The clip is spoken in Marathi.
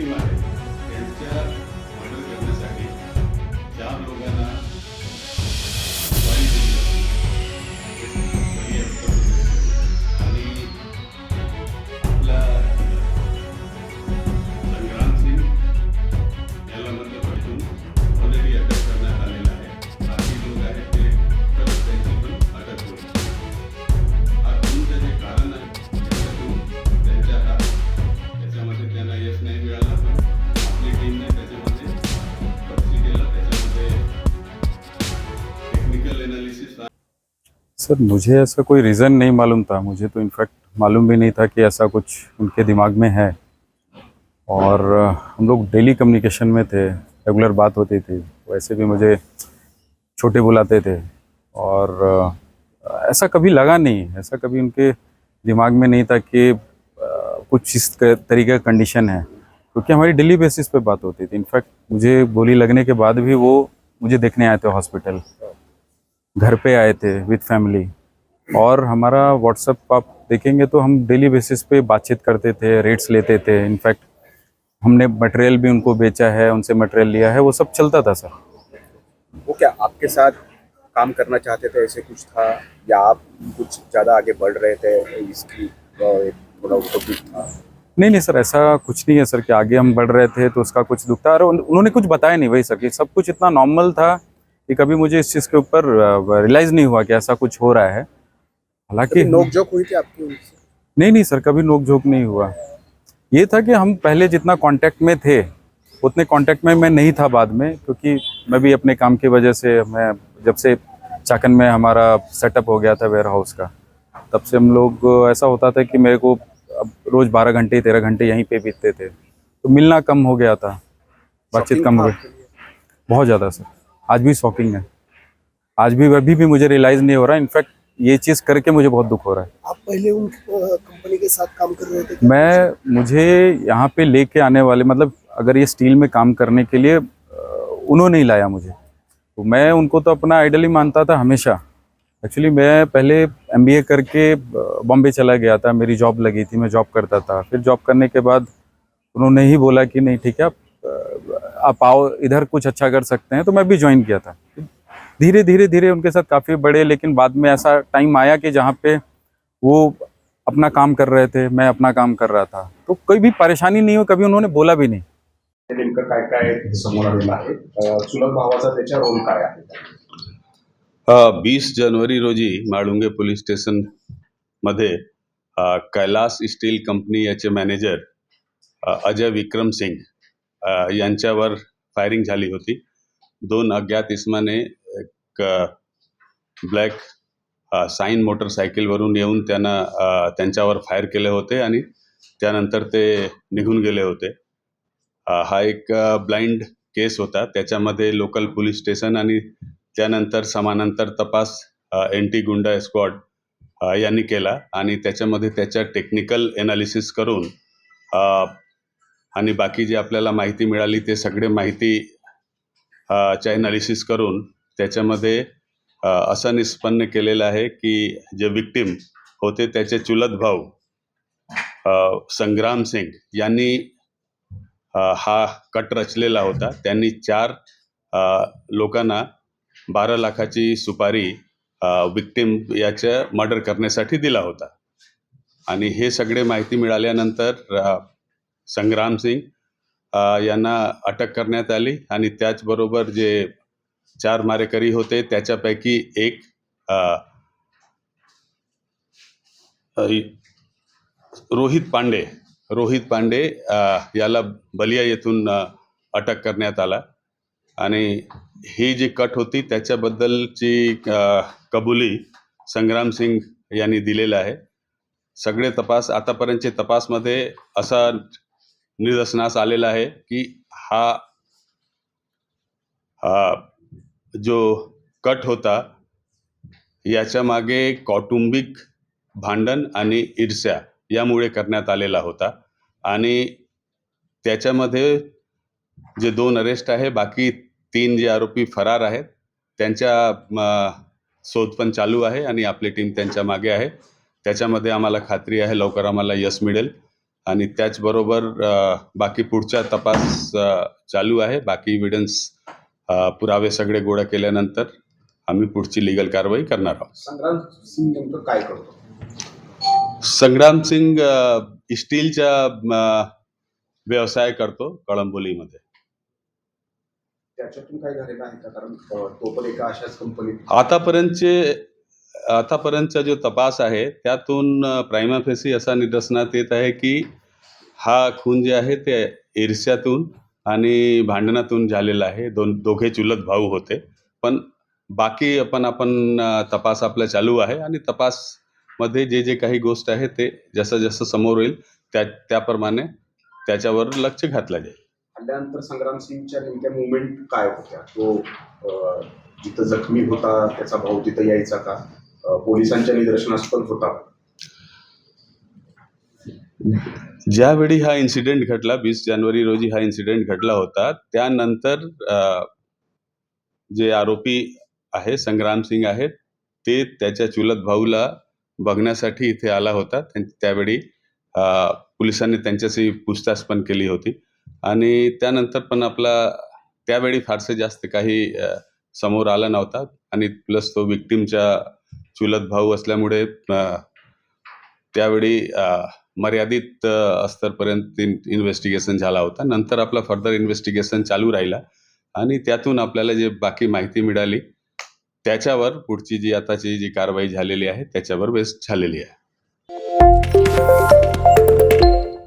विक्टीम आहे त्यांच्या सर, मुझे ऐसा कोई रीज़न नहीं मालूम था। मुझे तो इनफैक्ट मालूम भी नहीं था कि ऐसा कुछ उनके दिमाग में है। और हम लोग डेली कम्युनिकेशन में थे रेगुलर बात होती थी। वैसे भी मुझे छोटे बुलाते थे। और ऐसा कभी लगा नहीं। ऐसा कभी उनके दिमाग में नहीं था कि कुछ इस तरीके का कंडीशन है। क्योंकि हमारी डेली बेसिस पे बात होती थी। इनफैक्ट मुझे गोली लगने के बाद भी वो मुझे देखने आए थे हॉस्पिटल घर पे आए थे विद फैमिली और हमारा व्हाट्सअप आप देखेंगे तो हम डेली बेसिस पे बातचीत करते थे रेट्स लेते थे. इनफैक्ट हमने मटेरियल भी उनको बेचा है उनसे मटेरियल लिया है वो सब चलता था सर वो क्या आपके साथ काम करना चाहते थे ऐसे कुछ था? या आप कुछ ज़्यादा आगे बढ़ रहे थे इसकी थोड़ा उनको दुख था? नहीं नहीं सर ऐसा कुछ नहीं है सर कि आगे हम बढ़ रहे थे तो उसका कुछ दुख था। और उन्होंने कुछ बताया नहीं वही सर कि सब कुछ इतना नॉर्मल था कि कभी मुझे इस चीज़ के ऊपर रियलाइज़ नहीं हुआ कि ऐसा कुछ हो रहा है। हालाँकि नोकझोंक हुई थी आपकी उनसे? नहीं नहीं सर कभी नोक झोंक नहीं हुआ। ये था कि हम पहले जितना कांटेक्ट में थे उतने कांटेक्ट में मैं नहीं था बाद में क्योंकि मैं भी अपने काम की वजह से मैं जब से चाकन में हमारा सेटअप हो गया था वेयर हाउस का तब से हम लोग ऐसा होता था कि मेरे को अब रोज़ बारह घंटे तेरह घंटे यहीं पे बीतते थे। तो मिलना कम हो गया था बातचीत कम हो गई बहुत ज़्यादा सर। आज भी शॉकिंग है। आज भी अभी भी मुझे रियलाइज़ नहीं हो रहा। इनफैक्ट ये चीज़ करके मुझे बहुत दुख हो रहा है। आप पहले उन कंपनी के साथ काम कर रहे थे मैं मुझे यहाँ पे लेके आने वाले मतलब अगर ये स्टील में काम करने के लिए उन्होंने ही लाया मुझे। तो मैं उनको तो अपना आइडल ही मानता था हमेशा। एक्चुअली मैं पहले एमबीए करके बॉम्बे चला गया था। मेरी जॉब लगी थी मैं जॉब करता था। फिर जॉब करने के बाद उन्होंने ही बोला कि नहीं ठीक है आप आप आओ इधर कुछ अच्छा कर सकते हैं। तो मैं भी ज्वाइन किया था। धीरे धीरे धीरे उनके साथ काफ़ी बड़े लेकिन बाद में ऐसा टाइम आया कि जहाँ पे वो अपना काम कर रहे थे मैं अपना काम कर रहा था। तो कोई भी परेशानी नहीं हो कभी उन्होंने बोला भी नहीं। नेमकं काय काय समोर आलेलं आहे? चुलत भावाचा त्याच्या रोल काय आहे? बीस जनवरी रोजी माळुंगे पोलीस स्टेशन मध्ये कैलास स्टील कंपनी याचे मॅनेजर अजय विक्रम सिंग अ, यांच्यावर फायरिंग झाली होती. दोन अज्ञात इसमाने एक ब्लॅक साईन मोटरसायकलवरून येऊन त्यांना त्यांच्यावर फायर केले होते आणि त्यानंतर ते निघून गेले होते. हा एक ब्लाइंड केस होता. त्याच्यामध्ये लोकल पोलीस स्टेशन आणि त्यानंतर समानांतर तपास एंटी गुंडा स्क्वॉड यांनी केला. आणि त्याच्यामध्ये त्याच्या टेक्निकल एनालिसिस करून आणि बाकी जी आपल्याला माहिती मिळाली ते सगळे माहिती च्या एनालिसिस करून त्याच्यामध्ये असं निष्पन्न केलेलं आहे की जे विक्टिम होते त्याचे चुलत भाऊ संग्राम सिंग यांनी हा कट रचलेला होता. त्यांनी चार लोकांना बारा लाखाची सुपारी विक्टिम याच्या मर्डर करण्यासाठी दिला होता. आणि हे सगळे माहिती मिळाल्यानंतर संग्राम सिंग यांना अटक करण्यात आली आणि त्याचबरोबर जे चार मारेकरी होते त्याच्यापैकी एक रोहित पांडे रोहित पांडे याला बलिया येथून अटक करण्यात आला. आणि ही जी कट होती त्याच्याबद्दलची कबुली संग्राम सिंग यांनी दिलेलं आहे. सगळे तपास आतापर्यंतचे तपासमध्ये असा निदर्शनास आलेला आहे की हा हा जो कट होता याच्या मागे कौटुंबिक भांडण आणि ईर्ष्या यामुळे करण्यात आलेला होता. आणि त्याच्यामध्ये जे दोन अरेस्ट आहे बाकी तीन जे आरोपी फरार आहेत त्यांच्या शोध पण चालू आहे आणि आपली टीम त्यांच्या मागे आहे. त्याच्यामध्ये आम्हाला खात्री आहे लवकर आम्हाला यश मिळेल. आणि त्याचबरोबर बाकी पुढचा तपास चालू आहे. बाकी इव्हिडन्स पुरावे सगळे गोळा केल्यानंतर आम्ही पुढची लिगल कारवाई करणार आहोत. संग्राम सिंग नेमकं काय करतो? संग्राम सिंग अ, स्टीलचा अ, व्यवसाय करतो कळंबोलीमध्ये. त्याच्यातून काय झालेलं आहे का? कारण तो पण एका अशाच कंपनीत आतापर्यंतचे आतापर्यंतचा जो तपास आहे त्यातून प्रायमा फेसी असा निदर्शनात येत आहे की हा खून जे आहे ते ईर्ष्यातून आणि भांडणातून झालेला आहे. दोन दोघे चुलत भाऊ होते. पण बाकी आपण आपण तपास आपला चालू आहे आणि तपासमध्ये जे जे काही गोष्ट आहे ते जसं जसं समोर येईल त्या त्याप्रमाणे त्याच्यावर लक्ष घातलं जाईल. हल्ल्यानंतर संग्राम सिंगच्या नेमक्या मुवमेंट काय होत्या? तो जिथं जखमी होता त्याचा भाऊ तिथं यायचा का? पोलिसांच्या निदर्शनास पण होता. ज्यावेळी हा इन्सिडेंट घडला वीस जानेवारी रोजी हा इन्सिडेंट घडला होता त्यानंतर जे आरोपी आहे संग्राम सिंग आहेत ते त्याच्या चुलत भाऊला बघण्यासाठी इथे आला होता. त्यावेळी पोलिसांनी त्यांच्याशी पूछताछ पण केली होती. आणि त्यानंतर पण आपला त्यावेळी फारसं जास्त काही समोर आला नव्हता. आणि प्लस तो विक्टीमच्या चुलत भाऊ असल्यामुळे त्यावेळी मर्यादित स्तरपर्यंत इन्व्हेस्टिगेशन झाला होता. नंतर आपला फर्दर इन्व्हेस्टिगेशन चालू राहिला आणि त्यातून आपल्याला जे बाकी माहिती मिळाली त्याच्यावर पुढची जी आताची जी कारवाई झालेली आहे त्याच्यावर बेस्ट झालेली आहे.